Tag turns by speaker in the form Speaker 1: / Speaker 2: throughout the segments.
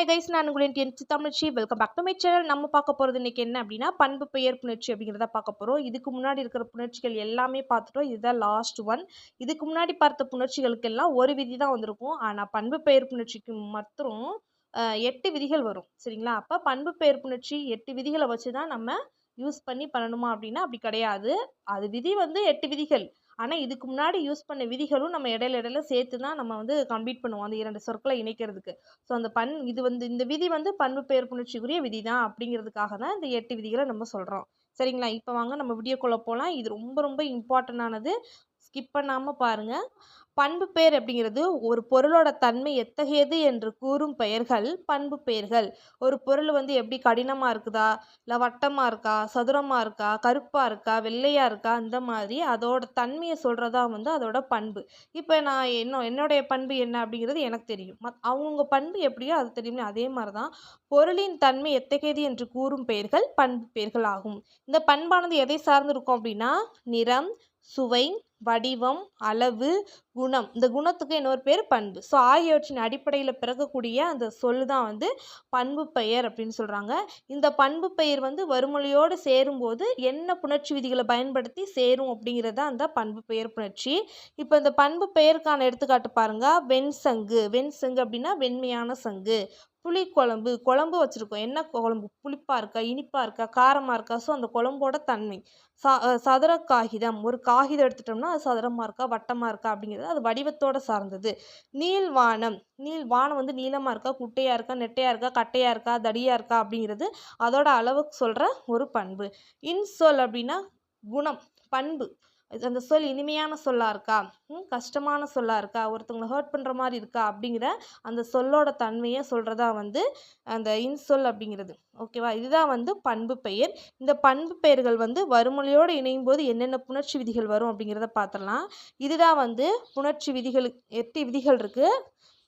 Speaker 1: Hi guys நான் உங்களின் tenth தமிழ்ச்சி welcome back to my channel நம்ம பார்க்க போகிறது இன்றைக்கி என்ன அப்படின்னா பண்பு பெயர் புணர்ச்சி அப்படிங்கிறத பார்க்க போகிறோம் இதுக்கு முன்னாடி இருக்கிற புணர்ச்சிகள் எல்லாமே பார்த்துட்டோம். இதுதான் லாஸ்ட் ஒன் இதுக்கு முன்னாடி பார்த்த புணர்ச்சிகளுக்கெல்லாம் ஒரு விதி தான் வந்திருக்கும். ஆனால் பண்பு பெயர் புணர்ச்சிக்கு மட்டும் எட்டு விதிகள் வரும். சரிங்களா? அப்போ பண்பு பெயர் புணர்ச்சி எட்டு விதிகளை வச்சு தான் நம்ம யூஸ் பண்ணி பண்ணணுமா அப்படின்னா அப்படி கிடையாது. அது விதி வந்து எட்டு விதிகள். ஆனால் இதுக்கு முன்னாடி யூஸ் பண்ண விதிகளும் நம்ம இடையில இடையில சேர்த்து தான் நம்ம வந்து கம்ப்ளீட் பண்ணுவோம். அந்த இரண்டு சொற்களை இணைக்கிறதுக்கு. ஸோ அந்த பண் இது வந்து இந்த விதி வந்து பண்பு பெயர் புணர்ச்சிக்குரிய விதி தான் அப்படிங்கிறதுக்காக தான் இந்த எட்டு விதிகளை நம்ம சொல்கிறோம் சரிங்களா? இப்போ வாங்க நம்ம வீடியோக்குள்ளே போகலாம் இது ரொம்ப ரொம்ப இம்பார்ட்டண்டானது ஸ்கிப் பண்ணாமல் பாருங்கள் பண்பு பெயர் அப்படிங்கிறது ஒரு பொருளோட தன்மை எத்தகையது என்று கூறும் பெயர்கள் பண்பு பெயர்கள் ஒரு பொருள் வந்து எப்படி கடினமாக இருக்குதா? இல்லை வட்டமாக இருக்கா? சதுரமாக இருக்கா? கருப்பாக இருக்கா? வெள்ளையாக இருக்கா? அந்த மாதிரி அதோட தன்மையை சொல்கிறதா வந்து அதோட பண்பு. இப்போ நான் என்ன என்னுடைய பண்பு என்ன அப்படிங்கிறது எனக்கு தெரியும். மத் அவங்கவுங்க பண்பு எப்படியோ அது தெரியும் அதே மாதிரி தான் பொருளின் தன்மை எத்தகையது என்று கூறும் பெயர்கள் பண்பு பெயர்கள் ஆகும். இந்த பண்பானது எதை சார்ந்து இருக்கும் அப்படின்னா நிறம் சுவை வடிவம் அளவு குணம். இந்த குணத்துக்கு இன்னொரு பேர் பண்பு. ஸோ ஆகியவற்றின் அடிப்படையில் பிறக்கக்கூடிய அந்த சொல் தான் வந்து பண்பு பெயர் அப்படின்னு சொல்கிறாங்க இந்த பண்பு பெயர் வந்து வறுமொழியோடு சேரும்போது என்ன புணர்ச்சி விதிகளை பயன்படுத்தி சேரும் அப்படிங்கிறது அந்த பண்பு பெயர் புணர்ச்சி. இப்போ இந்த பண்பு பெயருக்கான எடுத்துக்காட்டு பாருங்க. வெண்சங்கு. வெண்சங்கு அப்படின்னா வெண்மையான சங்கு. புளிக்குழம்பு குழம்பு. வச்சுருக்கோம். என்ன குழம்பு? புளிப்பாக இருக்கா? இனிப்பாக இருக்கா? காரமாக இருக்கா? ஸோ அந்த குழம்போட தன்மை. ச சதுர காகிதம். ஒரு காகிதம் எடுத்துட்டோம்னா அது சதுரமாக இருக்கா? வட்டமாக இருக்கா? அப்படிங்கிறது அது வடிவத்தோட சார்ந்தது. நீள்வானம் நீள் வானம் வந்து நீளமாக இருக்கா குட்டையாக இருக்கா நெட்டையாக இருக்கா கட்டையாக இருக்கா தடியாக இருக்கா அப்படிங்கிறது அதோட அளவுக்கு சொல்கிற ஒரு பண்பு. இன்சொல் அப்படின்னா குணம் பண்பு. அந்த சொல் இனிமையான சொல்லாக இருக்கா? ம், கஷ்டமான சொல்லாக இருக்கா? ஒருத்தவங்களை ஹர்ட் பண்ணுற மாதிரி இருக்கா? அப்படிங்கிற அந்த சொல்லோட தன்மையை சொல்கிறதா வந்து அந்த இன்சொல் அப்படிங்கிறது. ஓகேவா இதுதான் வந்து பண்பு பெயர். இந்த பண்பு பெயர்கள் வந்து வறுமொழியோடு இணையும் போது என்னென்ன புணர்ச்சி விதிகள் வரும் அப்படிங்கிறத பார்த்துடலாம். இதுதான் வந்து புணர்ச்சி விதிகள் எட்டு விதிகள் இருக்குது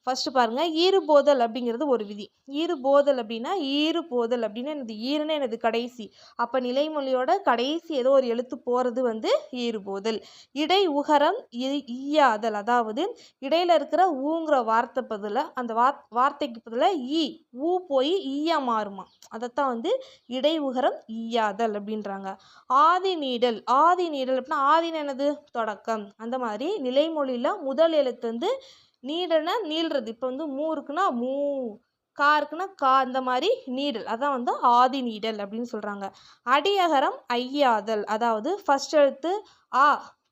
Speaker 1: ஃபஸ்ட்டு பாருங்கள் ஈறுபோதல் அப்படிங்கிறது ஒரு விதி. ஈறுபோதல் அப்படின்னா ஈறுபோதல் அப்படின்னா எனது ஈறுன்னு எனது கடைசி. அப்போ நிலைமொழியோட கடைசி ஏதோ ஒரு எழுத்து போகிறது வந்து ஈறுபோதல். இடை உகரம் ஈயாதல். அதாவது இடையில் இருக்கிற ஊங்கிற வார்த்தை பதில் அந்த வார் வார்த்தைக்கு பதில் ஈ ஊ போய் ஈயா மாறுமா? அதைத்தான் வந்து இடை உகரம் ஈயாதல் அப்படின்றாங்க. ஆதி நீடல். ஆதி நீடல் அப்படின்னா ஆதின் எனது தொடக்கம். அந்த மாதிரி நிலைமொழியில் முதல் எழுத்து வந்து நீடல்னா நீள்றது. இப்போ வந்து மூ இருக்குன்னா மூ கா இருக்குன்னா கா அந்த மாதிரி நீடல். அதான் வந்து ஆதி நீடல் அப்படின்னு சொல்கிறாங்க அடியகரம் ஐயாதல். அதாவது ஃபஸ்ட் எழுத்து ஆ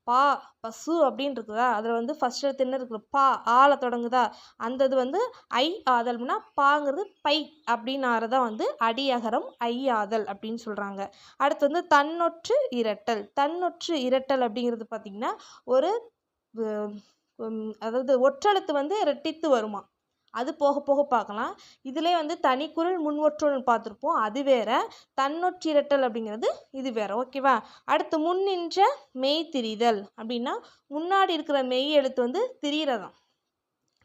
Speaker 1: பா பசு அப்படின்னு இருக்குதா? அதில் வந்து ஃபர்ஸ்ட் எழுத்து என்ன இருக்குது? பா ஆல தொடங்குதா? அந்த இது வந்து ஐ ஆதல்னா பாங்கிறது பை அப்படின்னு ஆறதான் வந்து அடியகரம் ஐயாதல் அப்படின்னு சொல்கிறாங்க அடுத்து வந்து தன்னொற்று இரட்டல். தன்னொற்று இரட்டல் அப்படிங்கிறது பார்த்திங்கன்னா ஒரு அதாவது ஒற்றெழுத்து வந்து ரெட்டித்து வருமா? அது போக போக பார்க்கலாம். இதிலே வந்து தனிக்குரல் முன்வொற்றொன்று பார்த்துருப்போம். அது வேற. தன்னொற்றிரட்டல் அப்படிங்கிறது இது வேற. ஓகேவா அடுத்து முன்னின்ற மெய் திரிதல் அப்படின்னா முன்னாடி இருக்கிற மெய் எழுத்து வந்து திரியிறதாம்.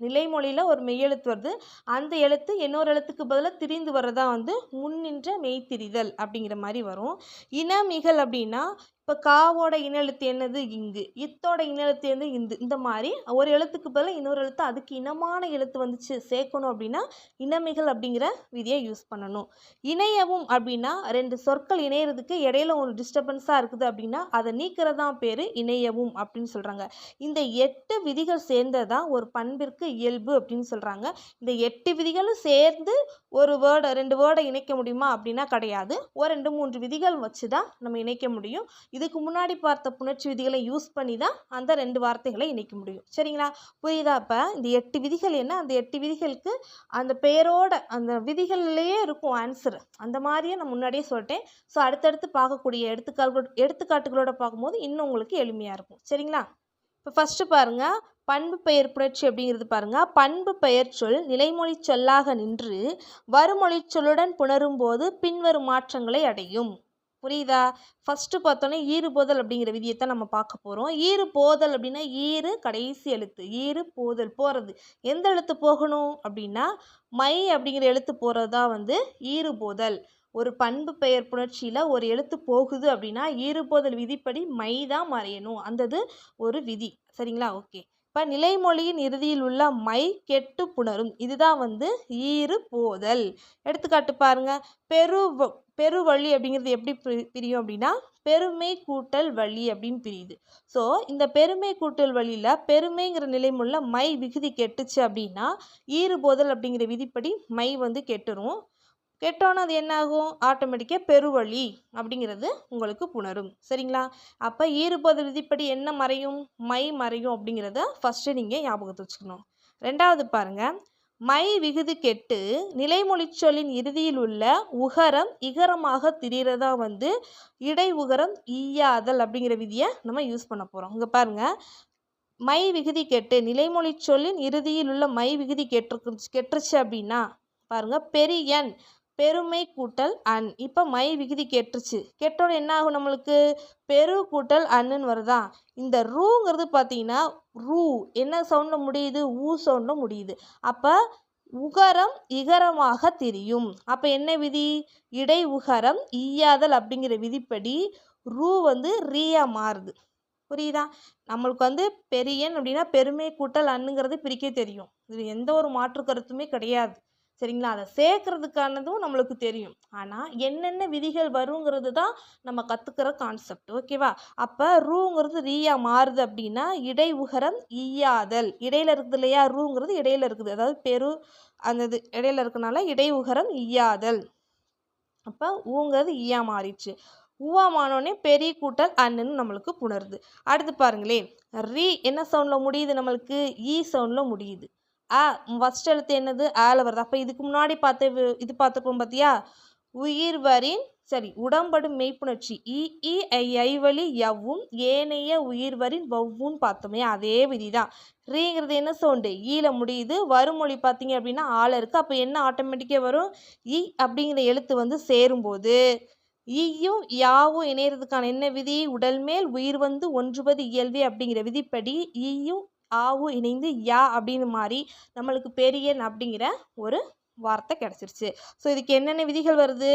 Speaker 1: நிலைமொழியில் ஒரு மெய்யெழுத்து வருது. அந்த எழுத்து இன்னொரு எழுத்துக்கு பதிலாக திரிந்து வர்றதா வந்து முன்னின்ற மெய்த்திரிதல் அப்படிங்கிற மாதிரி வரும். இனமிகல் அப்படின்னா இப்போ காவோட இன எழுத்து என்னது? இங்கு. இத்தோட இன எழுத்து இந்து. இந்த மாதிரி ஒரு எழுத்துக்கு பதிலாக இன்னொரு எழுத்து அதுக்கு இனமான எழுத்து வந்துச்சு. சேர்க்கணும் அப்படின்னா இனமைகள் அப்படிங்கிற விதியை யூஸ் பண்ணணும். இணையவும் அப்படின்னா ரெண்டு சொற்கள் இணையறதுக்கு இடையில ஒரு டிஸ்டர்பன்ஸாக இருக்குது அப்படின்னா அதை நீக்கிறதான் பேர் இணையவும் அப்படின்னு சொல்கிறாங்க இந்த எட்டு விதிகள் சேர்ந்தது தான் ஒரு பண்பிற்கு இயல்பு அப்படின்னு சொல்கிறாங்க இந்த எட்டு விதிகளும் சேர்ந்து ஒரு வேர்டை ரெண்டு வேர்டை இணைக்க முடியுமா அப்படின்னா கிடையாது. ஒரு ரெண்டு மூன்று விதிகள் வச்சு தான் நம்ம இணைக்க முடியும். இதுக்கு முன்னாடி பார்த்த புணர்ச்சி விதிகளை யூஸ் பண்ணி தான் அந்த ரெண்டு வார்த்தைகளை இணைக்க முடியும். சரிங்களா? புரியுதா அப்போ இந்த எட்டு விதிகள் என்ன? அந்த எட்டு விதிகளுக்கு அந்த பெயரோட அந்த விதிகள்லேயே இருக்கும் ஆன்சர் அந்த மாதிரியே நான் முன்னாடியே சொல்லிட்டேன். ஸோ அடுத்தடுத்து பார்க்கக்கூடிய எடுத்துக்காட்டுகளோட எடுத்துக்காட்டுகளோட பார்க்கும்போது இன்னும் உங்களுக்கு எளிமையாக இருக்கும். சரிங்களா? இப்போ ஃபஸ்ட்டு பாருங்கள் பண்பு பெயர் புணர்ச்சி அப்படிங்கிறது பாருங்கள் பண்பு பெயர் சொல் நிலைமொழி சொல்லாக நின்று வருமொழி சொல்லுடன் புணரும்போது பின்வரும் மாற்றங்களை அடையும். புரியுதா? ஃபஸ்ட்டு பார்த்தோன்னே ஈறு போதல் அப்படிங்கிற விதியைத்தான் நம்ம பார்க்க போகிறோம் ஈறு போதல் அப்படின்னா ஈறு கடைசி எழுத்து. ஈறு போதல் போகிறது எந்த எழுத்து போகணும் அப்படின்னா மை அப்படிங்கிற எழுத்து போகிறது தான் வந்து ஈறு போதல். ஒரு பண்பு பெயர் புணர்ச்சியில் ஒரு எழுத்து போகுது அப்படின்னா ஈறுபோதல் விதிப்படி மை தான் மறையணும். அந்தது ஒரு விதி. சரிங்களா? ஓகே. இப்போ நிலைமொழியின் இறுதியில் உள்ள மை கெட்டு புணரும். இதுதான் வந்து ஈறு போதல் எடுத்துக்காட்டு பாருங்க. பெரு பெருவழி அப்படிங்கிறது எப்படி பிரி- பிரியும் அப்படின்னா பெருமை கூட்டல் வழி அப்படின்னு பிரியுது. ஸோ இந்த பெருமை கூட்டல் வழியில் பெருமைங்கிற நிலைமுள்ள மை விகுதி கெட்டுச்சு அப்படின்னா ஈறு போதல் அப்படிங்கிற விதிப்படி மை வந்து கெட்டுரும். கெட்டோன்னா அது என்ன ஆகும் ஆட்டோமேட்டிக்காக பெருவழி அப்படிங்கிறது உங்களுக்கு புணரும். சரிங்களா? அப்போ ஈறுபது விதிப்படி என்ன மறையும்? மை மறையும் அப்படிங்கிறத ஃபஸ்ட்டு நீங்கள் ஞாபகத்தை வச்சுக்கணும். ரெண்டாவது பாருங்க. மை விகுதி கெட்டு நிலைமொழி சொல்லின் இறுதியில் உள்ள உகரம் இகரமாக திரிகிறதா வந்து இடை உகரம் ஈயாதல் அப்படிங்கிற விதியை நம்ம யூஸ் பண்ண போகிறோம் இங்கே பாருங்கள் மை விகுதி கெட்டு நிலைமொழி சொல்லின் இறுதியில் உள்ள மை விகுதி கெட்டு கெட்டுருச்சு அப்படின்னா பாருங்கள் பெரியன் பெருமை கூட்டல் அன். இப்போ மை விகுதி கெட்டுருச்சு. கெட்டோட என்ன ஆகும் நம்மளுக்கு? பெரு கூட்டல் அன்னுன்னு வருதா? இந்த ரூங்கிறது பார்த்தீங்கன்னா ரூ. என்ன சவுண்டில் முடியுது? ஊ சவுண்டில் முடியுது. அப்போ உகரம் இகரமாக திரியும். அப்போ என்ன விதி? இடை உகரம் ஈயாதல் அப்படிங்கிற விதிப்படி ரூ வந்து ரீயா மாறுது. புரியுதா? நம்மளுக்கு வந்து பெரியன் அப்படின்னா பெருமை கூட்டல் அண்ணுங்கிறது பிரிக்க தெரியும். இது எந்த ஒரு மாற்று கருத்துமே கிடையாது. சரிங்களா? அதை சேர்க்கறதுக்கானதும் நம்மளுக்கு தெரியும். ஆனால் என்னென்ன விதிகள் வருங்கிறது தான் நம்ம கற்றுக்கிற கான்செப்ட் ஓகேவா அப்போ ரூங்கிறது ரீயா மாறுது அப்படின்னா இடை உகரம் ஈயாதல். இடையில இருக்குது இல்லையா? ரூங்கிறது இடையில இருக்குது. அதாவது பெரு அந்த இது இடையில இருக்கனால இடை உகரம் ஈயாதல். அப்போ ஊங்கிறது ஈயா மாறிடுச்சு. ஊவாமானோடனே பெரிய கூட்டல் அன்னுன்னு நம்மளுக்கு புணருது. அடுத்து பாருங்களேன். ரீ என்ன சவுண்டில் முடியுது நம்மளுக்கு? ஈ சவுண்டில் முடியுது. ஆ ஃபஸ்ட் எழுத்து என்னது? ஆல வருது. அப்போ இதுக்கு முன்னாடி பார்த்து இது பார்த்துருப்போம் பார்த்தியா உயிர் வரின் சரி உடம்படும் மெய்ப்புணர்ச்சி. இ இ ஐ ஐவழி யவ்வும் ஏனைய உயிர்வரின் வவ்வுன்னு பார்த்தோமே அதே விதி தான் ரீங்கிறது என்ன சவுண்டு? ஈல முடியுது வருமொழி பார்த்தீங்க அப்படின்னா ஆள இருக்குது அப்போ என்ன ஆட்டோமேட்டிக்காக வரும்? இ அப்படிங்கிற எழுத்து வந்து சேரும்போது ஈயும் யாவும் இணையறதுக்கான என்ன விதி? உடல் மேல் உயிர் வந்து ஒன்றுவது இயல்பே அப்படிங்கிற விதிப்படி ஈயும் ஆவும் இணைந்து யா அப்படின்னு மாறி நம்மளுக்கு பெரியன் அப்படிங்கிற ஒரு வார்த்தை கிடச்சிருச்சு. ஸோ இதுக்கு என்னென்ன விதிகள் வருது?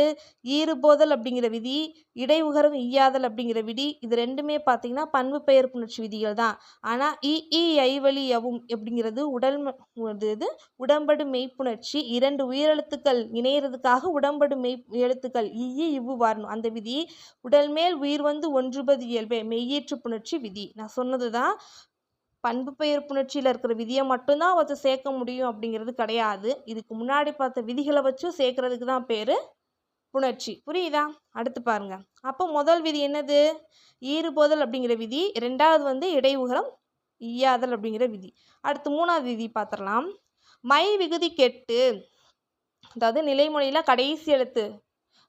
Speaker 1: ஈறுபோதல் அப்படிங்கிற விதி இடைவுகரம் ஈயாதல் அப்படிங்கிற விதி இது ரெண்டுமே பார்த்தீங்கன்னா பண்பு பெயர் புணர்ச்சி விதிகள் தான். ஆனால் இ இ ஐவழி யவும் அப்படிங்கிறது உடல் இது இது உடம்படு மெய்ப்புணர்ச்சி இரண்டு உயிரெழுத்துக்கள் இணையிறதுக்காக உடம்படு மெய் எழுத்துக்கள் இ இவ்வு வரணும். அந்த விதி உடல் மேல் உயிர் வந்து ஒன்றுபது இயல்பே மெய்யேற்று புணர்ச்சி விதி. நான் சொன்னது தான் பண்பு பெயர் புணர்ச்சியில் இருக்கிற விதியை மட்டும்தான் வச்சு சேர்க்க முடியும் அப்படிங்கிறது கிடையாது. இதுக்கு முன்னாடி பார்த்த விதிகளை வச்சும் சேர்க்கறதுக்கு தான் பேர் புணர்ச்சி. புரியுதா? அடுத்து பாருங்க. அப்போ முதல் விதி என்னது? ஈறுபோதல் அப்படிங்கிற விதி. ரெண்டாவது வந்து இடைவுகரம் ஈயாதல் அப்படிங்கிற விதி. அடுத்து மூணாவது விதி பார்த்துடலாம். மை விகுதி கெட்டு. அதாவது நிலைமொழியில் கடைசி எழுத்து.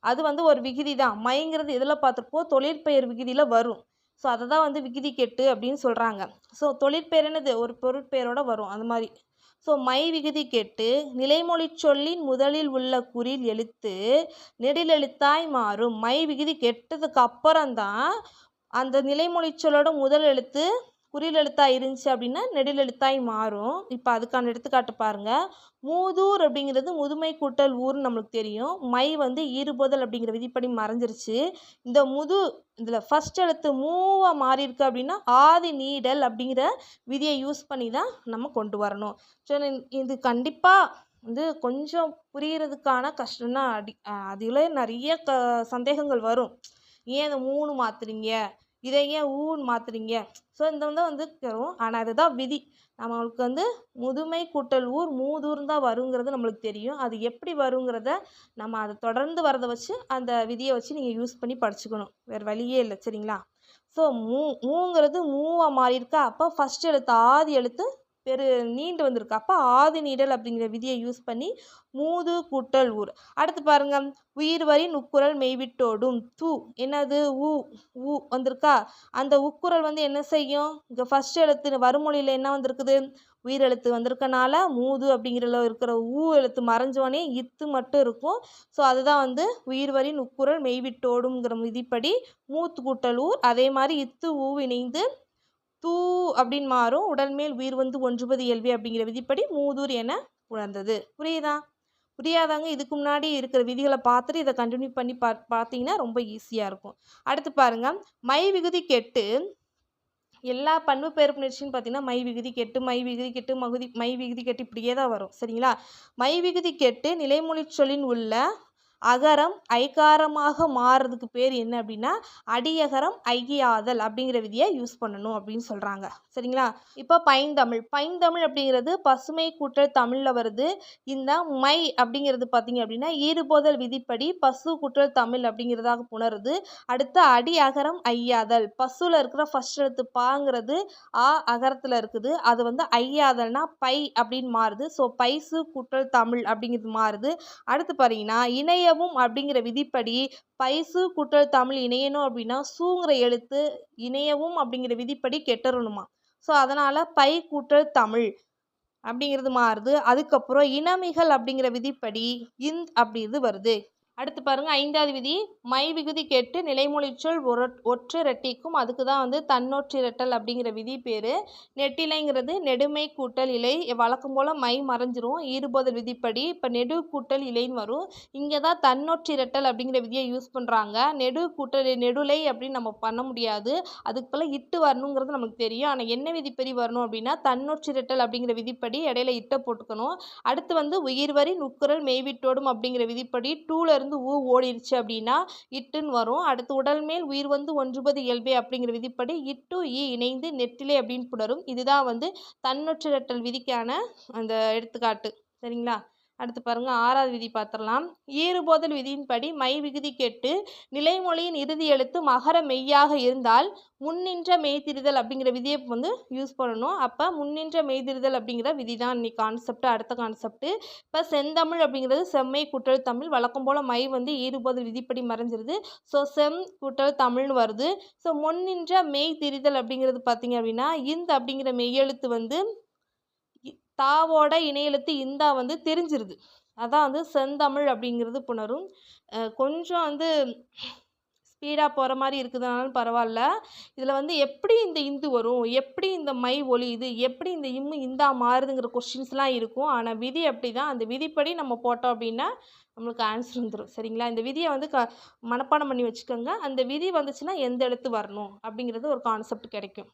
Speaker 1: அது வந்து ஒரு விகுதி தான். மைங்கிறது எதில் பார்த்துருப்போம்? தொழிற்பெயர் விகுதியில் வரும். ஸோ அதை தான் வந்து விகுதி கெட்டு அப்படின்னு சொல்கிறாங்க ஸோ தொழிற்பெயர் என்னது ஒரு பொருட்பேரோடு வரும் அந்த மாதிரி. ஸோ மை விகுதி கெட்டு நிலைமொழி சொல்லின் முதலில் உள்ள குறில் எழுத்து நெடிலெழுத்தாய் மாறும். மை விகுதி கெட்டதுக்கு அப்புறம்தான் அந்த நிலைமொழி சொல்லோட முதல் எழுத்து குறில் எழுத்தாக இருந்துச்சு அப்படின்னா நெடில் எழுத்தாய் மாறும். இப்போ அதுக்கான எடுத்துக்காட்டு பாருங்க. மூதூர் அப்படிங்கிறது முதுமை கூட்டல் ஊர்னு நம்மளுக்கு தெரியும். மை வந்து ஈறுபோதல் அப்படிங்கிற விதிப்படி மறைஞ்சிருச்சு. இந்த முது இதில் ஃபஸ்ட் எழுத்து மூவாக மாறியிருக்கு அப்படின்னா ஆதி நீடல் அப்படிங்கிற விதியை யூஸ் பண்ணி தான் நம்ம கொண்டு வரணும். ஸோ இது கண்டிப்பாக வந்து கொஞ்சம் புரிகிறதுக்கான கஷ்டம்னா அடி அதில் நிறைய க சந்தேகங்கள் வரும். ஏன் இந்த மூணு மாத்துறீங்க? இதை ஏன் ஊன்னு மாத்துறீங்க? ஸோ இந்த வந்து வந்து வரும். ஆனால் அதுதான் விதி. நம்மளுக்கு வந்து முதுமை கூட்டல் ஊர் மூதூர்னு தான் வருங்கிறது நம்மளுக்கு தெரியும். அது எப்படி வருங்கிறத நம்ம அதை தொடர்ந்து வரதை வச்சு அந்த விதியை வச்சு நீங்கள் யூஸ் பண்ணி படிச்சுக்கணும். வேறு வழியே இல்லை சரிங்களா? ஸோ மூ மூங்கிறது மூவாக மாறி இருக்கா? அப்போ ஃபஸ்ட் எழுத்து ஆதி எழுத்து பெரு நீண்டு வந்திருக்கு. அப்போ ஆதி நீடல் அப்படிங்கிற விதியை யூஸ் பண்ணி மூது கூட்டல் ஊர். அடுத்து பாருங்க. உயிர் வரி நுக்குரல் மெய்விட்டோடும் தூ. என்னது? ஊ ஊ வந்திருக்கா? அந்த உக்குரல் வந்து என்ன செய்யும்? இங்கே ஃபர்ஸ்ட் எழுத்து வருமொழியில் என்ன வந்திருக்குது? உயிர் எழுத்து வந்திருக்கனால மூது அப்படிங்கிறல இருக்கிற ஊ எழுத்து மறைஞ்சோடனே இத்து மட்டும் இருக்கும். ஸோ அதுதான் வந்து உயிர் வரி நுக்குரல் மெய்விட்டோடுங்கிற விதிப்படி மூத்து கூட்டல் ஊர். அதே மாதிரி இத்து ஊ இணைந்து தூ அப்படின்னு மாறும். உடல் மேல் உயிர் வந்து ஒன்றுபது இயல்வி அப்படிங்கிற விதிப்படி மூதூர் என உணர்ந்தது. புரியுதா? புரியாதவங்க இதுக்கு முன்னாடி இருக்கிற விதிகளை பார்த்துட்டு இதை கண்டினியூ பண்ணி பா பார்த்தீங்கன்னா ரொம்ப ஈஸியாக இருக்கும். அடுத்து பாருங்க. மை விகுதி கெட்டு. எல்லா பண்பு பெயர் புணர்ச்சின்னு பார்த்தீங்கன்னா மை விகுதி கெட்டு மை விகுதி கெட்டு மகுதி மை விகுதி கெட்டு இப்படியே தான் வரும். சரிங்களா? மை விகுதி கெட்டு நிலைமொழி சொல்லின் உள்ள அகரம் ஐகாரமாக மாறுறதுக்கு பேர் என்ன அப்படின்னா அடியகரம் ஐயாதல் அப்படிங்கிற விதியை யூஸ் பண்ணணும் அப்படின்னு சொல்கிறாங்க சரிங்களா? இப்போ பைந்தமிழ். பைந்தமிழ் அப்படிங்கிறது பசுமை கூட்டல் தமிழில் வருது. இந்த மை அப்படிங்கிறது பார்த்தீங்க அப்படின்னா ஈறுபோதல் விதிப்படி பசு கூட்டல் தமிழ் அப்படிங்கிறதாக புணருது. அடுத்து அடி அகரம் ஐயாதல். பசுவில் இருக்கிற ஃபர்ஸ்ட் எழுத்து பாங்கிறது ஆ அகரத்தில் இருக்குது. அது வந்து ஐயாதல்னா பை அப்படின்னு மாறுது. ஸோ பைசு கூட்டல் தமிழ் அப்படிங்கிறது மாறுது. அடுத்து பார்த்தீங்கன்னா இணையவும் அப்படிங்கிற விதிப்படி பைசு கூட்டல் தமிழ் இணையணும் அப்படின்னா சூங்கிற எழுத்து இணையவும் அப்படிங்கிற விதிப்படி கெட்டறணுமா? ஸோ அதனால் பை கூட்டல் தமிழ் அப்படிங்கிறது மாறுது. அதுக்கப்புறம் இனமிகள் அப்படிங்கிற விதிப்படி இந்த் அப்படிங்கிறது வருது. அடுத்து பாருங்க ஐந்தாவது விதி மை விகுதி கேட்டு நிலைமொழிச்சொல் ஒரு ஒற்று ரெட்டிக்கும் அதுக்கு தான் வந்து தன்னொற்றிரட்டல் அப்படிங்கிற விதி பேர். நெட்டிலைங்கிறது நெடுமை கூட்டல் இலை. வழக்கம் போல் மை மறைஞ்சிரும். ஈறுபோதல் விதிப்படி இப்போ நெடு கூட்டல் இலைன்னு வரும். இங்கே தான் தன்னொற்றிரட்டல் அப்படிங்கிற விதியை யூஸ் பண்ணுறாங்க நெடு கூட்டல் நெடுலை அப்படின்னு நம்ம பண்ண முடியாது. அதுக்கு போல் இட்டு வரணுங்கிறது நமக்கு தெரியும். ஆனால் என்ன விதிப்படி வரணும் அப்படின்னா தன்னொற்றிரட்டல் அப்படிங்கிற விதிப்படி இடையில இட்டை போட்டுக்கணும். அடுத்து வந்து உயிர்வரி நுக்குரல் மெய்விட்டோடும் அப்படிங்கிற விதிப்படி டூலர் இருந்து ஊ ஓடிடுச்சு அப்படின்னா இட்டுன்னு வரும். அடுத்து உடல் மேல் உயிர் வந்து ஒன்றுபது இயல்பே அப்படிங்கிற விதிப்படி இட்டு ஈ இணைந்து நெட்டிலே அப்படின்னு புணரும். இதுதான் வந்து தன்னொற்றிரட்டல் விதிக்கான அந்த எடுத்துக்காட்டு. சரிங்களா? அடுத்து பாருங்க ஆறாவது விதி பார்த்துடலாம். ஈறுபோதல் விதியின்படி மை விகுதி கேட்டு நிலைமொழியின் இறுதி எழுத்து மகர மெய்யாக இருந்தால் முன்னின்ற மெய்திரிதல் அப்படிங்கிற விதியை வந்து யூஸ் பண்ணணும். அப்போ முன்னின்ற மெய்திரிதல் அப்படிங்கிற விதி தான் இன்னைக்கு கான்செப்ட் அடுத்த கான்செப்ட் இப்போ செந்தமிழ் அப்படிங்கிறது செம்மை குற்றல் தமிழ். வழக்கம் போல் மை வந்து ஈறுபோதல் விதிப்படி மறைஞ்சிருது. ஸோ செம் குற்றல் தமிழ்னு வருது. ஸோ முன்னின்ற மெய்திரிதல் அப்படிங்கிறது பார்த்தீங்க அப்படின்னா இந்த அப்படிங்கிற மெய்யெழுத்து வந்து தாவோட இணையெழுத்து இந்தா வந்து தெரிஞ்சிருது. அதான் வந்து செந்தமிழ் அப்படிங்கிறது புணரும். கொஞ்சம் வந்து ஸ்பீடாக போகிற மாதிரி இருக்குதுனாலும் பரவாயில்ல. இதில் வந்து எப்படி இந்த இந்து வரும்? எப்படி இந்த மை ஒலியுது எப்படி இந்த இம்மு இந்தா மாறுதுங்கிற கொஷின்ஸ்லாம் இருக்கும். ஆனால் விதி அப்படி தான் அந்த விதிப்படி நம்ம போட்டோம் அப்படின்னா நம்மளுக்கு ஆன்சர் வந்துடும் சரிங்களா? இந்த விதியை வந்து க மனப்பாடம் பண்ணி வச்சுக்கோங்க. அந்த விதி வந்துச்சுன்னா எந்த எழுத்து வரணும் அப்படிங்கிறது ஒரு கான்செப்ட் கிடைக்கும்.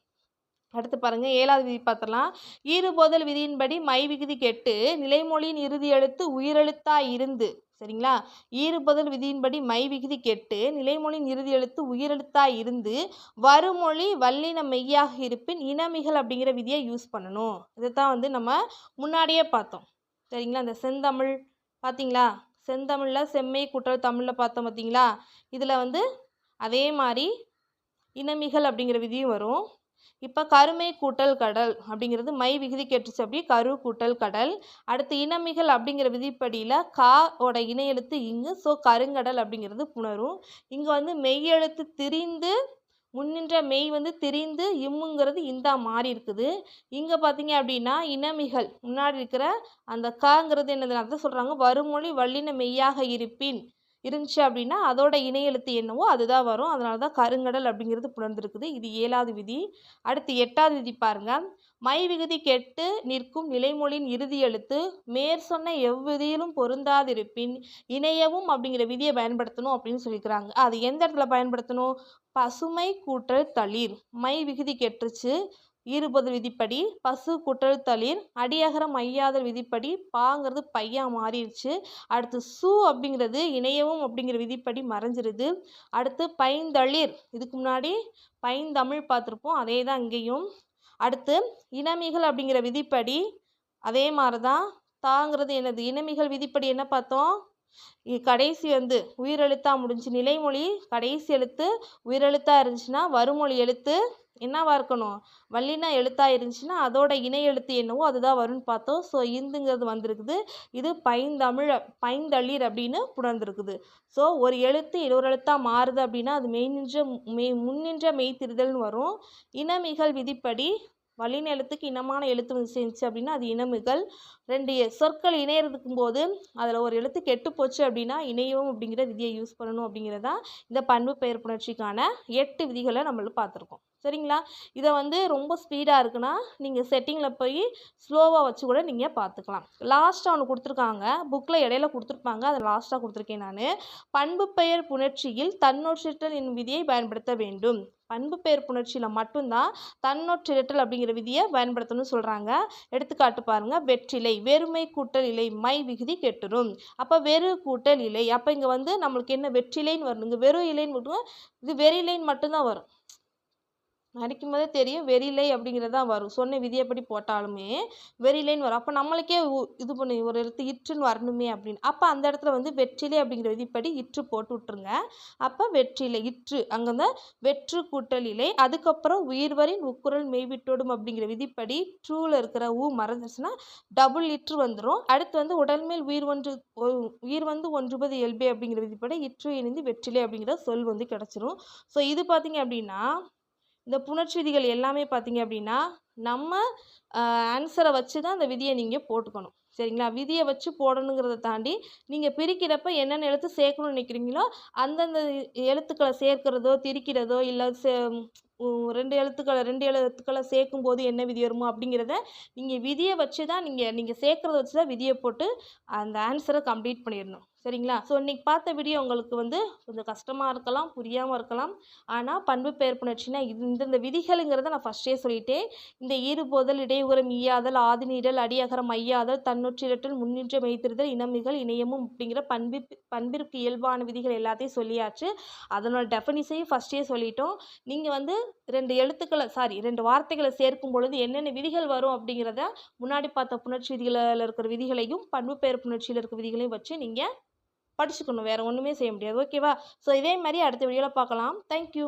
Speaker 1: அடுத்து பாருங்கள் ஏழாவது விதி பார்த்தலாம் ஈறுபோதல் விதியின்படி மை விகுதி கெட்டு நிலைமொழியின் இறுதி எழுத்து உயிரெழுத்தா இருந்து. சரிங்களா? ஈறுபதல் விதியின்படி மை விகுதி கெட்டு நிலைமொழியின் இறுதி எழுத்து உயிரெழுத்தா இருந்து வருமொழி வல்லின மெய்யாக இருப்பின் இனமிகள் அப்படிங்கிற விதியை யூஸ் பண்ணணும். இதைத்தான் வந்து நம்ம முன்னாடியே பார்த்தோம். சரிங்களா? இந்த செந்தமிழ் பார்த்தீங்களா? செந்தமிழில் செம்மை குற்றல் தமிழில் பார்த்தோம் பார்த்தீங்களா? இதில் வந்து அதே மாதிரி இனமிகள் அப்படிங்கிற விதியும் வரும். இப்போ கருமை கூட்டல் கடல் அப்படிங்கிறது மை விகுதி கேட்டுச்சு அப்படி கரு கூட்டல் கடல். அடுத்து இனமிகள் அப்படிங்கிற விதிப்படியில் கா ஓட இணையெழுத்து இங்கு ஸோ கருங்கடல் அப்படிங்கிறது புணரும். இங்கே வந்து மெய்யெழுத்து திரிந்து முன்னின்ற மெய் வந்து திரிந்து இம்முங்கிறது இந்தா மாறி இருக்குது. இங்கே பார்த்தீங்க அப்படின்னா இனமிகள் முன்னாடி இருக்கிற அந்த காங்கிறது என்னது? அதான் சொல்கிறாங்க வருமொழி வல்லின மெய்யாக இருப்பின். இருந்துச்சு அப்படின்னா அதோட இணை எழுத்து என்னவோ அதுதான் வரும். அதனால தான் கருங்கடல் அப்படிங்கிறது புணர்ந்துருக்குது இது ஏழாவது விதி. அடுத்து எட்டாவது விதி பாருங்க. மை விகுதி கெட்டு நிற்கும் நிலைமொழியின் இறுதி எழுத்து மேற் சொன்ன எவ்விதியிலும் பொருந்தாதிருப்பின் இணையவும் அப்படிங்கிற விதியை பயன்படுத்தணும் அப்படின்னு சொல்லியிருக்கிறாங்க அது எந்த இடத்துல பயன்படுத்தணும்? பசுமை கூட்டல் தளிர். மை விகுதி கெட்டுருச்சு. ஈறுபொது விதிப்படி பசு குற்றழுத்தலின் தளிர் அடியகரம் ஐயாதல் விதிப்படி பாங்கிறது பையா மாறிடுச்சு. அடுத்து சு அப்படிங்கிறது இணையவும் அப்படிங்கிற விதிப்படி மறைஞ்சிருது. அடுத்து பைந்தளிர் இதுக்கு முன்னாடி பைந்தமிழ் பார்த்துருப்போம் அதே தான் இங்கேயும். அடுத்து இனமிகள் அப்படிங்கிற விதிப்படி அதே மாதிரி தான் தாங்கிறது என்னது? இனமிகள் விதிப்படி என்ன பார்த்தோம்? கடைசி வந்து உயிரெழுத்தா முடிஞ்சு நிலைமொழி கடைசி எழுத்து உயிரெழுத்தா இருந்துச்சுன்னா வருமொழி எழுத்து என்னவா இருக்கணும்? வள்ளினா எழுத்தாக இருந்துச்சுன்னா அதோட இணை எழுத்து என்னவோ அதுதான் வரும்னு பார்த்தோம். ஸோ இந்துங்கிறது வந்திருக்குது. இது பைந்தமிழ் பைந்தளிர் அப்படின்னு புணர்ந்துருக்குது. ஸோ ஒரு எழுத்து இன்னொரு எழுத்தாக மாறுது அப்படின்னா அது மெய் நின்ற மெய் முன்னின்ற மெய்த்திருதல்னு வரும். இனமிகள் விதிப்படி வல்லின எழுத்துக்கு இனமான எழுத்து வந்து சேர்ந்துச்சு அப்படின்னா அது இனமிகள். ரெண்டு சொற்கள் இணையறதுக்கும் போது அதில் ஒரு எழுத்து கெட்டு போச்சு அப்படின்னா இணையவும் அப்படிங்கிற விதியை யூஸ் பண்ணணும் அப்படிங்கிறதான் இந்த பண்பு பெயர் புணர்ச்சிக்கான எட்டு விதிகளை நம்மளுக்கு பார்த்துருக்கோம். சரிங்களா? இதை வந்து ரொம்ப ஸ்பீடாக இருக்குன்னா நீங்கள் செட்டிங்கில் போய் ஸ்லோவாக வச்சு கூட நீங்கள் பார்த்துக்கலாம் லாஸ்ட்டாக ஒன்று கொடுத்துருக்காங்க. புக்கில் இடையில கொடுத்துருப்பாங்க. அதை லாஸ்ட்டாக கொடுத்துருக்கேன் நான். பண்பு பெயர் புணர்ச்சியில் தன்னொற்றிட்டல் என் விதியை பயன்படுத்த வேண்டும். பண்பு பெயர் புணர்ச்சியில் மட்டும்தான் தன்னொற்றிரட்டல் அப்படிங்கிற விதியை பயன்படுத்தணும்னு சொல்கிறாங்க எடுத்துக்காட்டு பாருங்கள் வெற்றிலை வெறுமை கூட்டல் இலை மை விகுதி கெட்டுரும். அப்போ வெறு கூட்டல் இலை. அப்போ இங்கே வந்து நம்மளுக்கு என்ன வெற்றிலைன்னு வரணும் இங்கே வெறும் இலைன்னு மட்டும் இது வெறிலைன்னு மட்டும்தான் வரும். அடிக்கும் போதே தெரியும் வெறிலை அப்படிங்கிறது தான் வரும். சொன்ன விதியைப்படி போட்டாலுமே வெறிலைன்னு வரும். அப்போ நம்மளுக்கே உ- இது பண்ணி ஒரு எழுத்து இற்றுன்னு வரணுமே அப்படின்னு. அப்போ அந்த இடத்துல வந்து வெற்றிலை அப்படிங்கிற விதிப்படி இற்று போட்டு விட்ருங்க அப்போ வெற்றிலை இற்று அங்கே வெற்று கூட்டலிலை அதுக்கப்புறம் உயிர்வரின் உக்குரல் மெய்விட்டோடும் அப்படிங்கிற விதிப்படி ட்ரூவில் இருக்கிற ஊ மறந்துச்சுன்னா டபுள் இற்று வந்துடும் அடுத்து வந்து உடல்மேல் உயிர் ஒன்று உயிர் வந்து ஒன்றுபது இயல்பே அப்படிங்கிற விதிப்படி இற்று இணைந்து வெற்றிலை அப்படிங்கிற சொல் வந்து கிடச்சிரும். ஸோ இது பார்த்தீங்க அப்படின்னா இந்த புணர்ச்சி விதிகள் எல்லாமே பார்த்தீங்க அப்படின்னா நம்ம ஆன்சரை வச்சு தான் அந்த விதியை நீங்கள் போட்டுக்கணும். சரிங்களா? விதியை வச்சு போடணுங்கிறத தாண்டி நீங்கள் பிரிக்கிறப்ப என்னென்ன எழுத்து சேர்க்கணும்னு நினைக்கிறீங்களோ அந்தந்த எழுத்துக்களை சேர்க்கிறதோ திரிக்கிறதோ இல்லை சே ரெண்டு எழுத்துக்களை ரெண்டு எழுத்துக்களை சேர்க்கும் போது என்ன விதி வருமோ அப்படிங்கிறத நீங்கள் விதியை வச்சு தான் நீங்கள் நீங்கள் சேர்க்கறத வச்சு தான் விதியை போட்டு அந்த ஆன்சரை கம்ப்ளீட் பண்ணிடணும். சரிங்களா? ஸோ இன்றைக்கி பார்த்த வீடியோ உங்களுக்கு வந்து கொஞ்சம் கஷ்டமாக இருக்கலாம் புரியாமல் இருக்கலாம். ஆனால் பண்பு பெயர் புணர்ச்சினா இது இந்தந்த விதிகளுங்கிறத நான் ஃபஸ்ட்டே சொல்லிட்டேன். இந்த ஈறுபோதல் இடையுகரம் ஈயாதல் ஆதிநீடல் அடியகரம் ஐயாதல் தன்னொற்றிரட்டல் முன்னின்ற மெய்த்திருதல் இனமிகள் இணையமும் அப்படிங்கிற பண்பு பண்பிற்கு இயல்பான விதிகள் எல்லாத்தையும் சொல்லியாச்சு. அதனோட டெஃபனிஸையும் ஃபஸ்ட்டே சொல்லிட்டோம். நீங்கள் வந்து ரெண்டு எழுத்துக்களை சாரி ரெண்டு வார்த்தைகளை சேர்க்கும் பொழுது என்னென்ன விதிகள் வரும் அப்படிங்கிறத முன்னாடி பார்த்த புணர்ச்சி விதிகளில் இருக்கிற விதிகளையும் பண்பு பெயர் புணர்ச்சியில் இருக்கிற விதிகளையும் வச்சு நீங்கள் படிச்சுக்கணும் வேறு ஒன்றுமே செய்ய முடியாது. ஓகேவா ஸோ இதே மாதிரி அடுத்த வீடியோவில் பார்க்கலாம். தேங்க்யூ